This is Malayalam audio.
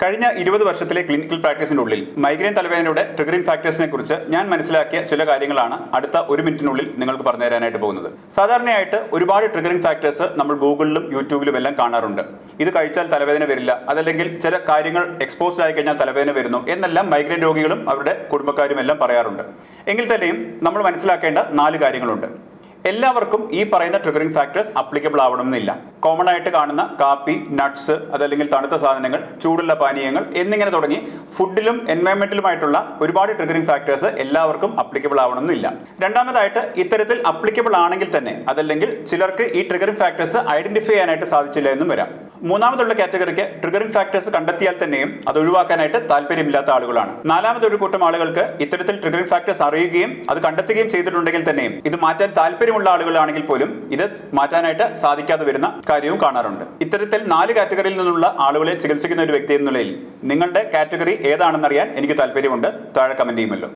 കഴിഞ്ഞ ഇരുപത് വർഷത്തിലെ ക്ലിനിക്കൽ പ്രാക്ടീസിന്റെ ഉള്ളിൽ മൈഗ്രെയിൻ തലവേദനയുടെ ട്രിഗറിംഗ് ഫാക്ടേഴ്സിനെ കുറിച്ച് ഞാൻ മനസ്സിലാക്കിയ ചില കാര്യങ്ങളാണ് അടുത്ത ഒരു മിനിറ്റിനുള്ളിൽ നിങ്ങൾക്ക് പറഞ്ഞു തരാനായിട്ട് പോകുന്നത്. സാധാരണയായിട്ട് ഒരുപാട് ട്രിഗറിംഗ് ഫാക്ടേഴ്സ് നമ്മൾ ഗൂഗിളിലും യൂട്യൂബിലും എല്ലാം കാണാറുണ്ട്. ഇത് കഴിച്ചാൽ തലവേദന വരില്ല അതല്ലെങ്കിൽ ചില കാര്യങ്ങൾ എക്സ്പോസ്ഡ് ആയി കഴിഞ്ഞാൽ തലവേദന വരുന്നു എന്നെല്ലാം മൈഗ്രെയിൻ രോഗികളും അവരുടെ കുടുംബക്കാരും എല്ലാം പറയാറുണ്ട്. എങ്കിൽ തന്നെയും നമ്മൾ മനസ്സിലാക്കേണ്ട നാല് കാര്യങ്ങളുണ്ട്. എല്ലാവർക്കും ഈ പറയുന്ന ട്രിഗറിംഗ് ഫാക്ടേഴ്സ് അപ്ലിക്കബിൾ ആവണമെന്നില്ല. കോമൺ ആയിട്ട് കാണുന്ന കാപ്പി നട്ട്സ് അതല്ലെങ്കിൽ തണുത്ത സാധനങ്ങൾ ചൂടുള്ള പാനീയങ്ങൾ എന്നിങ്ങനെ തുടങ്ങി ഫുഡിലും എൻവയൺമെന്റിലുമായിട്ടുള്ള ഒരുപാട് ട്രിഗറിംഗ് ഫാക്ടേഴ്സ് എല്ലാവർക്കും അപ്ലിക്കബിൾ ആവണമെന്നില്ല. രണ്ടാമതായിട്ട് ഇത്തരത്തിൽ അപ്ലിക്കബിൾ ആണെങ്കിൽ തന്നെ അതല്ലെങ്കിൽ ചിലർക്ക് ഈ ട്രിഗറിംഗ് ഫാക്ടേഴ്സ് ഐഡന്റിഫൈ ചെയ്യാനായിട്ട് സാധിച്ചില്ല എന്നും വരാം. മൂന്നാമതുള്ള കാറ്റഗറിക്ക് ട്രിഗറിംഗ് ഫാക്ടേഴ്സ് കണ്ടെത്തിയാൽ തന്നെയും അത് ഒഴിവാക്കാനായിട്ട് താല്പര്യമില്ലാത്ത ആളുകളാണ്. നാലാമതൊരു കൂട്ടം ആളുകൾക്ക് ഇത്തരത്തിൽ ട്രിഗറിംഗ് ഫാക്ടേഴ്സ് അറിയുകയും അത് കണ്ടെത്തുകയും ചെയ്തിട്ടുണ്ടെങ്കിൽ തന്നെയും ഇത് മാറ്റാൻ താല്പര്യമുള്ള ആളുകളാണെങ്കിൽ പോലും ഇത് മാറ്റാനായിട്ട് സാധിക്കാതെ വരുന്ന കാര്യവും കാണാറുണ്ട്. ഇത്തരത്തിൽ നാല് കാറ്റഗറിയിൽ നിന്നുള്ള ആളുകളെ ചികിത്സിക്കുന്ന ഒരു വ്യക്തി എന്നുള്ളതിൽ നിങ്ങളുടെ കാറ്റഗറി ഏതാണെന്നറിയാൻ എനിക്ക് താല്പര്യമുണ്ട്. താഴെ കമന്റ് ചെയ്യുമല്ലോ.